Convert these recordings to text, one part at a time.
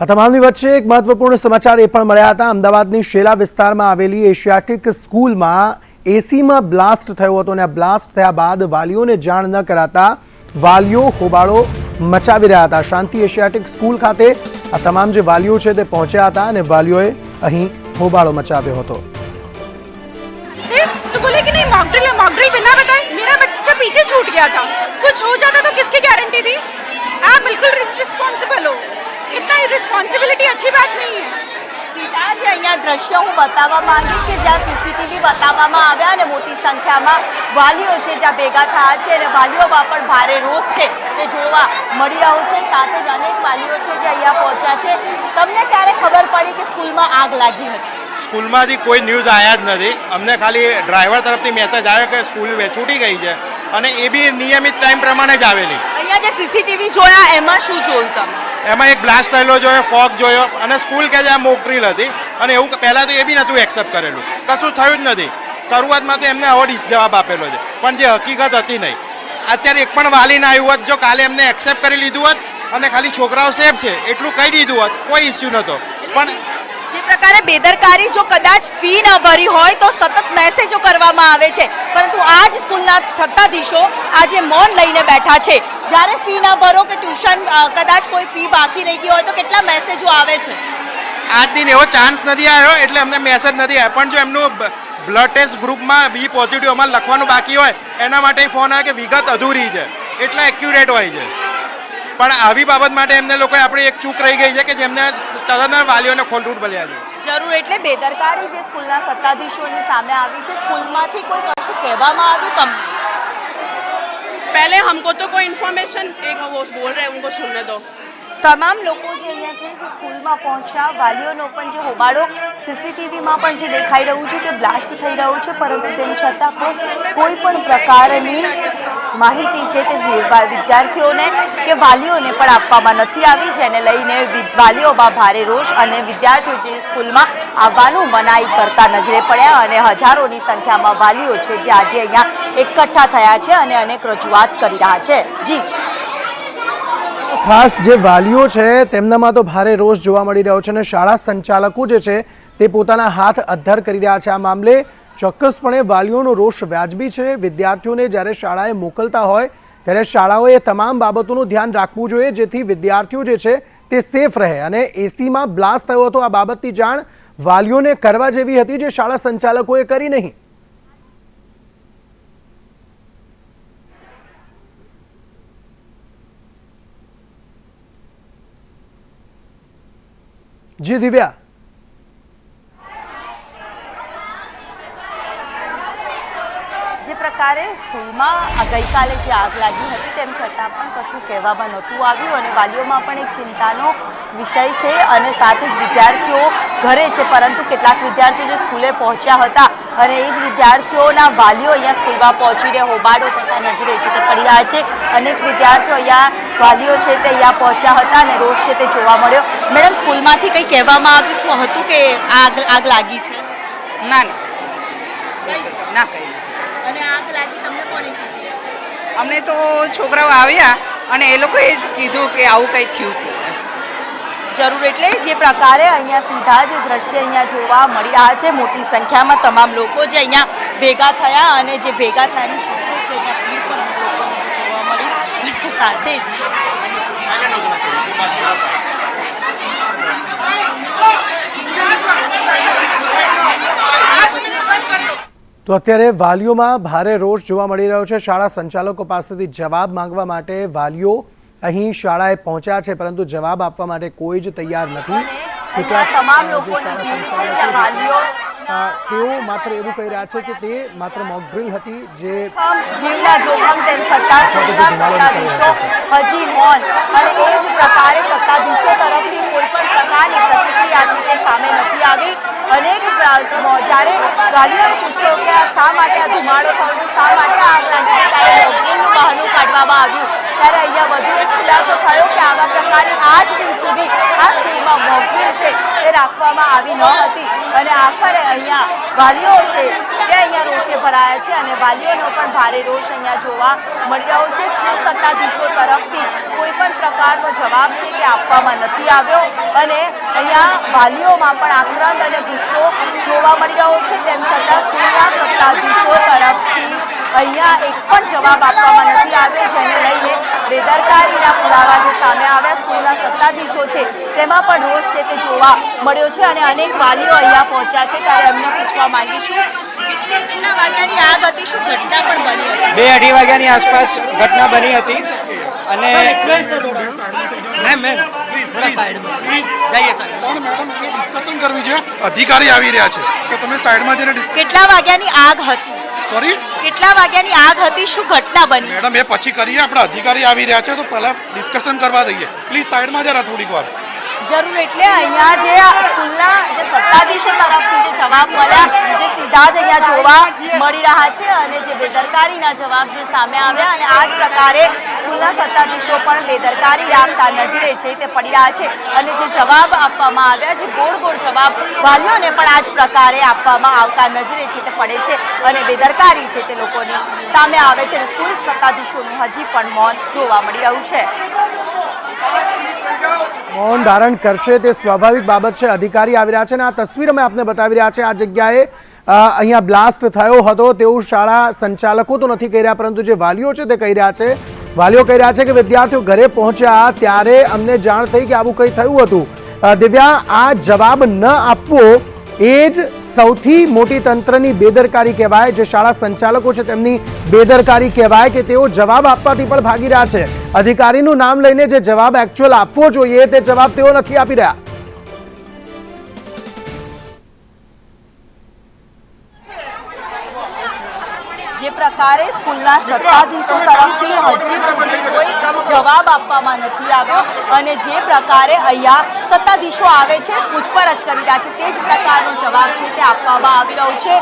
આ તમામની વચ્ચે એક મહત્વપૂર્ણ સમાચાર એ પણ મળ્યા હતા અમદાવાદની શેલા વિસ્તારમાં આવેલી એશિયાટિક સ્કૂલમાં એસીમાં બ્લાસ્ટ થયો હતો અને આ બ્લાસ્ટ થયા બાદ વાલીઓને જાણ ન કરાતા વાલીઓ હોબાળો મચાવી રહ્યા હતા શાંતિ એશિયાટિક સ્કૂલ ખાતે આ તમામ જે વાલીઓ છે તે પહોંચ્યા હતા અને વાલીઓએ અહીં હોબાળો મચાવ્યો હતો से तो बोले कि नहीं मॉक ड्रिल है मॉक ड्रिल बिना बताए मेरा बच्चा पीछे छूट गया था कुछ हो जाता तो किसकी गारंटी थी आप बिल्कुल रिस्पॉन्सिबल हो इतना रिस्पॉन्सिबिलिटी अच्छी बात नहीं है સીધા જ અહીંયા દ્રશ્ય હું બતાવવા માંગીશ કે જ્યાં સીસીટીવી બતાવવામાં આવ્યા અને મોટી સંખ્યામાં વાલીઓ છે જ્યાં ભેગા થયા છે અને વાલીઓમાં પણ ભારે રોષ છે તે જોવા મળી રહ્યો છે સાથે જ અનેક વાલીઓ છે જે અહીંયા પહોંચ્યા છે તમને ક્યારે ખબર પડી કે સ્કૂલમાં આગ લાગી હતી સ્કૂલમાંથી કોઈ ન્યૂઝ આવ્યા જ નથી અમને ખાલી ડ્રાઈવર તરફથી મેસેજ આવ્યો કે સ્કૂલ વે- છૂટી ગઈ છે અને એ બી નિયમિત ટાઈમ પ્રમાણે જ આવેલી અહીંયા જે સીસીટીવી જોયા એમાં શું જોયું તમે એમાં એક બ્લાસ્ટ થયેલો જોયો ફોગ જોયો અને સ્કૂલ કે જે આ મોક ડ્રીલ હતી. અને એવું પહેલાં તો એ બી નહોતું એક્સેપ્ટ કરેલું. કશું થયું જ નથી. શરૂઆતમાં તો એમને આવો જવાબ આપેલો છે. પણ જે હકીકત હતી નહીં. અત્યારે એક પણ વાલી ના આવ્યું હોત જો કાલે એમને એક્સેપ્ટ કરી લીધું હોત અને ખાલી છોકરાઓ સેફ છે એટલું કહી દીધું હોત કોઈ ઇસ્યુ નહોતો. પણ જે પ્રકારે બેદરકારી જો કદાચ ફી ન ભરી હોય તો સતત મેસેજો કરવામાં આવે છે. પરંતુ આ જ સ્કૂલના સત્તાધીશો આજે મૌન લઈને બેઠા છે. જ્યારે ફી ન ભરો કે ટ્યુશન કદાચ કોઈ ફી બાકી રહી ગઈ હોય તો કેટલા મેસેજો આવે છે? આજ દિન એવો ચાન્સ નથી આવ્યો, એટલે અમને મેસેજ નથી આવ્યો. પણ જો એમનું બ્લડ ટેસ્ટ ગ્રુપમાં બી પોઝિટિવ અમારે લખવાનું બાકી હોય, એના માટે ફોન આવે કે વિગત અધૂરી છે. એટલા એક્યુરેટ હોય છે. પણ આવી બાબત માટે એમને લોકોએ આપણી એક ચૂક રહી ગઈ છે કે જેમને તદ્દન વાલીઓને ખોલરૂટ બન્યા છે જરૂર એટલે બેદરકારી જે સ્કૂલના સત્તાધીશોની સામે આવી છે સ્કૂલમાંથી કોઈ કશું કહેવામાં આવ્યું તમને पहले हमको तो कोई इन्फॉर्मेशन एक वो बोल रहे हैं उनको सुनने दो તમામ લોકો જે અહીંયા છે, જે સ્કૂલમાં પહોંચ્યા, વાલીઓનો પણ જે હોબાળો સીસીટીવીમાં પણ જે દેખાઈ રહ્યું છે કે બ્લાસ્ટ થઈ રહ્યું છે, પરંતુ તેમ છતાં પણ કોઈ પણ પ્રકારની માહિતી છે તે વિદ્યાર્થીઓને કે વાલીઓને પણ આપવામાં નથી આવી, જેને લઈને વાલીઓમાં ભારે રોષ અને વિદ્યાર્થીઓ જે સ્કૂલમાં આવવાનું મનાઈ કરતા નજરે પડ્યા અને હજારોની સંખ્યામાં વાલીઓ છે જે આજે અહીંયા એકઠા થયા છે અને અનેક રજૂઆત કરી રહ્યા છે. જી. ખાસ જે વાલીઓ છે, તેમનામાં તો ભારે રોષ જોવા મળી રહ્યો છે અને શાળા સંચાલકો જે છે, તે પોતાના હાથ અદ્ધર કરી રહ્યા છે આ મામલે. ચોક્કસપણે વાલીઓનો રોષ વ્યાજબી છે. વિદ્યાર્થીઓને જ્યારે શાળાએ મોકલતા હોય, ત્યારે શાળાઓએ તમામ બાબતોનું ધ્યાન રાખવું જોઈએ, જેથી વિદ્યાર્થીઓ જે છે, તે સેફ રહે. અને એસીમાં બ્લાસ્ટ થયો હતો આ બાબતની જાણ વાલીઓને કરવા જેવી હતી, જે શાળા સંચાલકોએ કરી નહીં. જી દિવ્યા. જે પ્રકારે સ્કૂલમાં ગઈકાલે જે આગ લાગી હતી તેમ છતાં પણ કશું કહેવામાં નહોતું આવ્યું અને વાલીઓમાં પણ એક ચિંતાનો વિષય છે અને સાથે જ વિદ્યાર્થીઓ ઘરે છે, પરંતુ કેટલાક વિદ્યાર્થીઓ જે સ્કૂલે પહોંચ્યા હતા અને એ જ વિદ્યાર્થીઓના વાલીઓ અહીંયા સ્કૂલમાં પહોંચીને હોબાળો કરતા નજરે છે, તે પડી રહ્યા છે. અનેક વિદ્યાર્થીઓ અહીંયા વાલીઓ છે તે અહીંયા પહોંચ્યા હતા અને રોષ છે તે જોવા મળ્યો. મેડમ સ્કૂલમાંથી કંઈ કહેવામાં આવ્યું હતું- કે આગ આગ લાગી છે? ના ના. ના કઈ નથી. અને આગ લાગી તમને કોણે કીધું? અમને તો છોકરાઓ આવ્યા અને એ લોકોએ જ કીધું કે આવું કંઈ થયું હતું. જરૂર એટલે જે પ્રકારે અહીંયા સીધા જે દ્રશ્ય અહીંયા જોવા મળી રહ્યા છે મોટી સંખ્યામાં તમામ લોકો જે અહીંયા ભેગા થયા અને જે ભેગા થયાની સાથે જ અહીંયા ભીડ પણ લોકોને જોવા મળી અને સાથે જ તો અત્યારે વાલીઓમાં ભારે રોષ જોવા મળી રહ્યો છે. શાળા સંચાલકો પાસેથી જવાબ માંગવા માટે વાલીઓ અહીં શાળાએ પહોંચ્યા છે, પરંતુ જવાબ આપવા માટે કોઈ જ તૈયાર નથી. અહીંયા તમામ જે તેઓ માત્ર એવું કહી રહ્યા છે કે તે માત્ર મોકડ્રીલ હતી જે જીવના જોખમ તેમ છતાં સત્તાધીશો હજી મૌન. અને એ જ પ્રકારે સત્તાધીશો તરફથી કોઈ પણ પ્રકારની પ્રતિક્રિયા છે તે સામે નથી આવી. અનેક જ્યારે ગાડીઓએ પૂછ્યો કે આ શા માટે આ ધુમાડો થયો છે શા માટે આગ લાગી છે ત્યારે મોકડ્રીલનું બહાનું કાઢવામાં આવ્યું. ત્યારે અહીંયા વધુ એક ખુલાસો થયો કે આવા પ્રકારની આજ દિન સુધી આ સ્કૂલમાં મોકડ્રીલ છે તે રાખવામાં આવી ન હતી. અને આખરે અહીંયા વાલીઓ છે તે અહીંયા રોષે ભરાયા છે અને વાલીઓનો પણ ભારે રોષ અહીંયા જોવા મળી રહ્યો છે. સ્કૂલ સત્તાધીશો તરફથી કોઈ પણ પ્રકારનો જવાબ છે તે આપવામાં નથી આવ્યો અને અહીંયા વાલીઓમાં પણ આક્રંદ અને ગુસ્સો જોવા મળી રહ્યો છે. તેમ છતાં સ્કૂલના સત્તાધીશો તરફથી અહીંયા એક પણ જવાબ આપવામાં નથી આવ્યો જેને લઈને બેદરકારીના પુરાવા જે સામે આવ્યા સ્કૂલના સત્તાધીશો છે તેમાં પણ રોષ છે તે જોવા મળ્યો છે અને અનેક વાલીઓ અહીંયા પહોંચ્યા છે. ત્યારે એમને પૂછવા માંગીશું કેટલા વાગ્યાની આગ હતી શું ઘટના પણ બની હતી? બે અઢી વાગ્યાની આસપાસ ઘટના બની હતી અને ડિસ્કશન કરવી છે. અધિકારી આવી રહ્યા છે. તો તમે સાઈડમાં જઈને કેટલા વાગ્યાની આગ હતી? સોરી કેટલા વાગ્યાની આગ હતી? શું ઘટના બની? મેડમ, એ પછી કરીએ. આપણા અધિકારી આવી રહ્યા છે, તો પહેલા ડિસ્કશન કરવા દઈએ. પ્લીઝ સાઈડમાં જરા થોડીક વાર. જરૂર એટલે અહીંયા જે સ્કૂલના જે સત્તાધીશો તરફથી જે જવાબ મળ્યા, જે સીધા જ અહીંયા જોવા મળી રહ્યા છે અને જે બેદરકારીના જવાબ જે સામે આવ્યા અને આ જ પ્રકારે સ્કૂલના સત્તાધીશો પણ બેદરકારી રાખતા નજરે છે તે પડી રહ્યા છે અને જે જવાબ આપવામાં આવ્યા, જે ગોળ ગોળ જવાબ વાલીઓને પણ આ જ પ્રકારે આપવામાં આવતા નજરે છે તે પડે છે અને બેદરકારી છે તે લોકોની સામે આવે છે અને સ્કૂલ સત્તાધીશોનું હજી પણ મૌન જોવા મળી રહ્યું છે. મૌન ધારણ કરશે તે સ્વાભાવિક બાબત છે. અધિકારી આવી રહ્યા છે અને આ તસવીર અમે આપને બતાવી રહ્યા છે. આ જગ્યાએ અહીંયા બ્લાસ્ટ થયો હતો. તેવું શાળા સંચાલકો તો નથી કહી રહ્યા, પરંતુ જે વાલીઓ છે તે કહી રહ્યા છે. વાલીઓ કહી રહ્યા છે કે વિદ્યાર્થીઓ ઘરે પહોંચ્યા ત્યારે અમને જાણ થઈ કે આવું કંઈ થયું હતું. દિવ્યા, આ જવાબ ન આપવો એ જ સૌથી મોટી તંત્રની બેદરકારી કહેવાય, જે શાળા સંચાલકો છે તેમની બેદરકારી કહેવાય કે તેઓ જવાબ આપવાથી પણ ભાગી રહ્યા છે. અધિકારીનું નામ લઈને જે જવાબ એકચ્યુઅલ આપવો જોઈએ, તે જવાબ તેઓ નથી આપી રહ્યા. જે પ્રકારે સ્કૂલના સત્તાધીશો તરફથી હજી જવાબ આપવામાં નથી આવ્યો અને જે પ્રકારે અહીંયા સત્તાધીશો આવે છે, પૂછપરછ કરી રહ્યા છે, તે જ પ્રકારનો જવાબ છે તે આપવામાં આવી રહ્યો છે.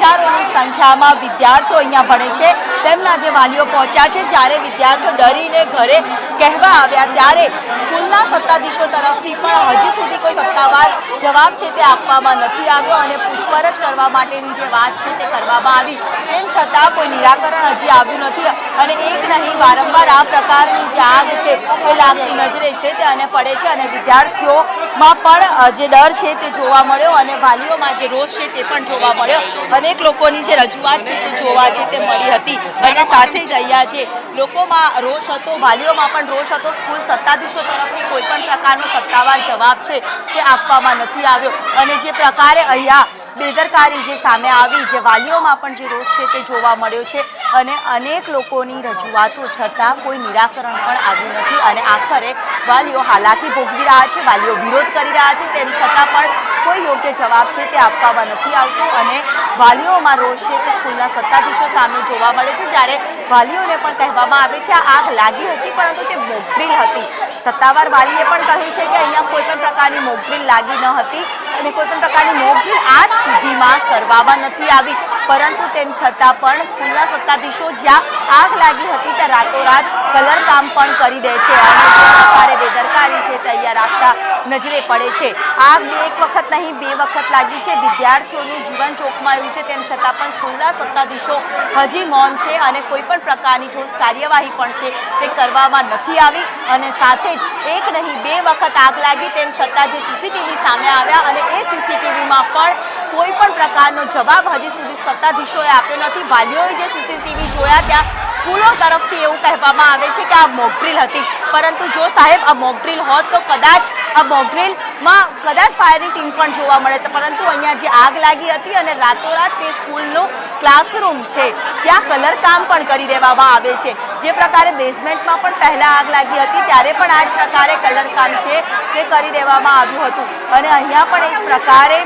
હજારોની સંખ્યામાં વિદ્યાર્થીઓ અહીંયા ભણે છે. તેમના જે વાલીઓ પહોંચ્યા છે, જ્યારે વિદ્યાર્થીઓ ડરીને ઘરે કહેવા આવ્યા, ત્યારે સ્કૂલના સત્તાધીશો તરફથી પણ હજી સુધી કોઈ સત્તાવાર જવાબ છે તે આપવામાં નથી આવ્યો અને પૂછપરછ કરવા માટેની જે વાત છે તે કરવામાં આવી. તેમ છતાં કોઈ નિરાકરણ હજી આવ્યું નથી અને એક નહીં, વારંવાર આ પ્રકારની જે આગ છે એ લાગતી નજરે છે તે અને પડે છે અને વિદ્યાર્થીઓમાં પણ જે ડર છે તે જોવા મળ્યો અને વાલીઓમાં જે રોષ છે તે પણ જોવા મળ્યો. અનેક લોકોની જે રજૂઆત છે તે જોવા છે તે મળી હતી અને સાથે જ અહીંયા જે લોકોમાં રોષ હતો, વાલીઓમાં પણ રોષ હતો, સ્કૂલ સત્તાધીશો તરફથી કોઈ પણ પ્રકારનો સત્તાવાર જવાબ છે તે આપવામાં નથી આવ્યો. અને જે પ્રકારે અહીંયા બેદરકારી જે સામે આવી, જે વાલીઓમાં પણ જે રોષ છે તે જોવા મળ્યો છે અને અનેક લોકોની રજૂઆતો છતાં કોઈ નિરાકરણ પણ આવ્યું નથી. અને આખરે વાલીઓ હાલાકી ભોગવી રહ્યા છે, વાલીઓ વિરોધ કરી રહ્યા છે, તેમ છતાં પણ કોઈ યોગ્ય જવાબ છે તે આપવામાં નથી આવતો અને વાલીઓમાં રોષ છે તે સ્કૂલના સત્તાધીશો સામે જોવા મળે છે, જ્યારે વાલીઓને પણ કહેવામાં આવે છે આગ લાગી હતી પરંતુ તે મોકડ્રીલ હતી. સત્તાવાર વાલીએ પણ કહ્યું છે કે અહીંયા કોઈ પણ પ્રકારની મોકડ્રીલ લાગી ન હતી અને કોઈ પણ પ્રકારની મોકડ્રીલ આજ સુધીમાં કરવામાં નથી આવી. પરંતુ તેમ છતાં પણ સ્કૂલના સત્તાધીશો જ્યાં આગ લાગી હતી ત્યાં રાતોરાત કલર કામ પણ કરી દે છે અને પ્રકારે બેદરકારી છે, તૈયાર રાખતા નજરે પડે છે. આગ બે એક વખત નહીં, બે વખત લાગી છે. વિદ્યાર્થીઓનું જીવન ચોખમાયું છે. તેમ છતાં પણ સ્કૂલના સત્તાધીશો હજી મૌન છે અને કોઈ પણ પ્રકારની ઠોસ કાર્યવાહી પણ છે તે કરવામાં નથી આવી. અને સાથે જ એક નહીં, બે વખત આગ લાગી તેમ છતાં જે સીસીટીવી સામે આવ્યા અને એ સીસીટીવીમાં પણ કોઈ પણ પ્રકારનો જવાબ હજી સુધી સત્તાધીશોએ આપ્યો નથી. વાલીઓએ જે સીસીટીવી જોયા ત્યાં સ્કૂલો તરફથી એવું કહેવામાં આવે છે કે આ મોકડ્રીલ હતી. પરંતુ જો સાહેબ, આ મોકડ્રીલ હોત તો કદાચ આ મોકડ્રીલમાં કદાચ ફાયરની ટીમ પણ જોવા મળે. પરંતુ અહીંયા જે આગ લાગી હતી અને રાતોરાત તે સ્કૂલનું ક્લાસરૂમ છે, ત્યાં કલર કામ પણ કરી દેવામાં આવે છે. જે પ્રકારે બેઝમેન્ટમાં પણ પહેલાં આગ લાગી હતી, ત્યારે પણ આ જ પ્રકારે કલર કામ છે તે કરી દેવામાં આવ્યું હતું. અને અહીંયા પણ એ જ પ્રકારે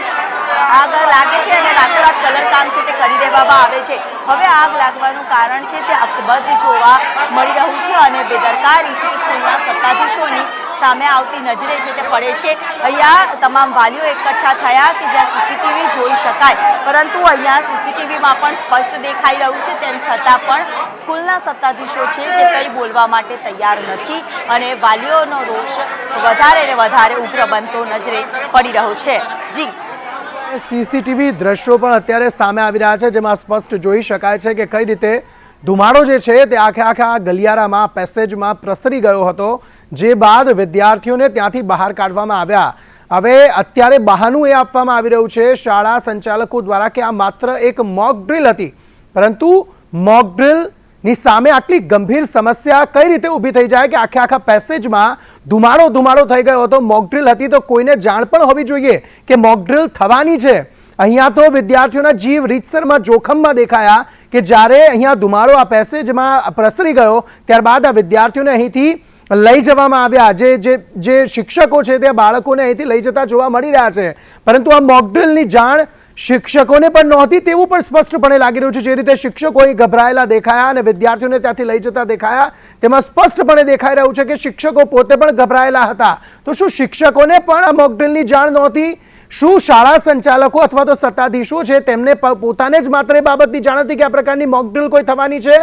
આગ લાગે છે અને રાતોરાત કલર કામ છે તે કરી આવે છે. હવે આગ લાગવાનું કારણ છે તે અકબંધ જોવા મળી રહ્યું છે અને બેદરકારી સ્કૂલના સત્તાધીશોની સામે આવતી નજરે છે તે પડે છે. અહીંયા તમામ વાલીઓ એકઠા થયા કે જ્યાં સીસીટીવી જોઈ શકાય. પરંતુ અહીંયા સીસીટીવીમાં પણ સ્પષ્ટ દેખાઈ રહ્યું છે તેમ છતાં પણ સ્કૂલના સત્તાધીશો છે તે કંઈ બોલવા માટે તૈયાર નથી અને વાલીઓનો રોષ વધારે ને વધારે ઉગ્ર બનતો નજરે પડી રહ્યો છે. જી. સીસીટીવી દ્રશ્યો પણ અત્યારે સામે આવી રહ્યા છે, જેમાં સ્પષ્ટ જોઈ શકાય છે કે કઈ રીતે ધુમાડો જે છે તે આખે આખા ગલિયારામાં, પેસેજમાં પ્રસરી ગયો હતો, જે બાદ વિદ્યાર્થીઓને ત્યાંથી બહાર કાઢવામાં આવ્યા. હવે અત્યારે બહાનું એ આપવામાં આવી રહ્યું છે, શાળા સંચાલકો દ્વારા કે આ માત્ર એક મોક હતી. પરંતુ મોક ડ્રિલની સામે આટલી ગંભીર સમસ્યા કઈ રીતે ઊભી થઈ જાય કે આખે આખા પેસેજમાં ધુમાડો ધુમાડો થઈ ગયો હતો? મોકડ્રીલ હતી તો કોઈને જાણ પણ હોવી જોઈએ કે મોકડ્રીલ થવાની છે. અહીંયા તો વિદ્યાર્થીઓના જીવ રીતસરમાં જોખમમાં દેખાયા કે જ્યારે અહીંયા ધુમાડો આ પેસેજમાં પ્રસરી ગયો, ત્યારબાદ આ વિદ્યાર્થીઓને અહીંથી લઈ જવામાં આવ્યા. જે જે જે શિક્ષકો છે, તે બાળકોને અહીંથી લઈ જતા જોવા મળી રહ્યા છે. પરંતુ આ મોકડ્રિલની જાણ શિક્ષકોને પણ નહોતી, તેવું પણ સ્પષ્ટપણે લાગી રહ્યું છે. જે રીતે શિક્ષકો ગભરાયેલા દેખાયા અને વિદ્યાર્થીઓને ત્યાંથી લઈ જતા દેખાયા, તેમાં સ્પષ્ટપણે દેખાઈ રહ્યું છે કે શિક્ષકો પોતે પણ ગભરાયેલા હતા. તો શું શિક્ષકોને પણ આ મોકડ્રીલની જાણ નહોતી? શું શાળા સંચાલકો અથવા તો સત્તાધીશો છે, તેમને પોતાને જ માત્ર એ બાબતની જાણ હતી કે આ પ્રકારની મોકડ્રીલ કોઈ થવાની છે?